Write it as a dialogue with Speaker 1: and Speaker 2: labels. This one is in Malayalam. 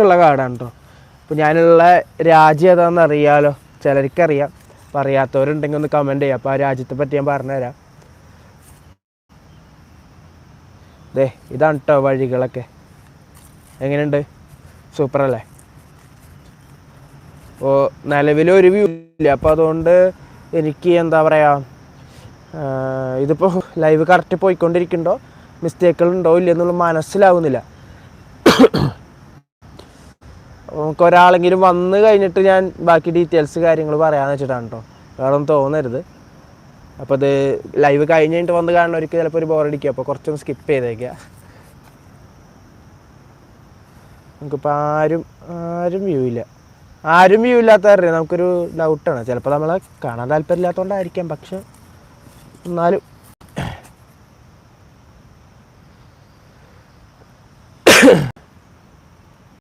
Speaker 1: ഒക്കെ ഉള്ള കാടാണ് കേട്ടോ അപ്പോൾ ഞാനുള്ള രാജ്യം ഏതാണെന്ന് അറിയാമല്ലോ ചിലർക്കറിയാം. അപ്പോൾ അറിയാത്തവരുണ്ടെങ്കിൽ ഒന്ന് കമന്റ് ചെയ്യാം. അപ്പോൾ ആ രാജ്യത്തെ പറ്റി ഞാൻ പറഞ്ഞുതരാം. ദേ ഇതാണ് കേട്ടോ വഴികളൊക്കെ. എങ്ങനെയുണ്ട്? സൂപ്പർ അല്ലേ? ഓ നിലവിലൊരു വ്യൂ ഇല്ല. അപ്പോൾ അതുകൊണ്ട് എനിക്ക് എന്താ പറയുക ഇതിപ്പോൾ ലൈവ് കറക്റ്റ് പോയിക്കൊണ്ടിരിക്കുന്നുണ്ടോ? മിസ്റ്റേക്കുകൾ ഉണ്ടോ ഇല്ല എന്നുള്ള മനസ്സിലാവുന്നില്ല. നമുക്ക് ഒരാളെങ്കിലും വന്ന് കഴിഞ്ഞിട്ട് ഞാൻ ബാക്കി ഡീറ്റെയിൽസ് കാര്യങ്ങൾ പറയാമെന്ന് വെച്ചിട്ടാണ് കേട്ടോ വേറെ ഒന്നും തോന്നരുത്. അപ്പോൾ ഇത് ലൈവ് കഴിഞ്ഞ് കഴിഞ്ഞിട്ട് വന്ന് കാണുന്നവർക്ക് ചിലപ്പോൾ ഒരു ബോറടിക്കുക അപ്പോൾ കുറച്ചൊന്ന് സ്കിപ്പ് ചെയ്തേക്കുക നമുക്കിപ്പോൾ ആരും ആരും വ്യൂ ഇല്ല. ആരും വ്യൂ ഇല്ലാത്തവരുടെ നമുക്കൊരു ഡൗട്ടാണ് ചിലപ്പോൾ നമ്മളെ കാണാൻ താല്പര്യമില്ലാത്തതുകൊണ്ടായിരിക്കാം പക്ഷെ എന്നാലും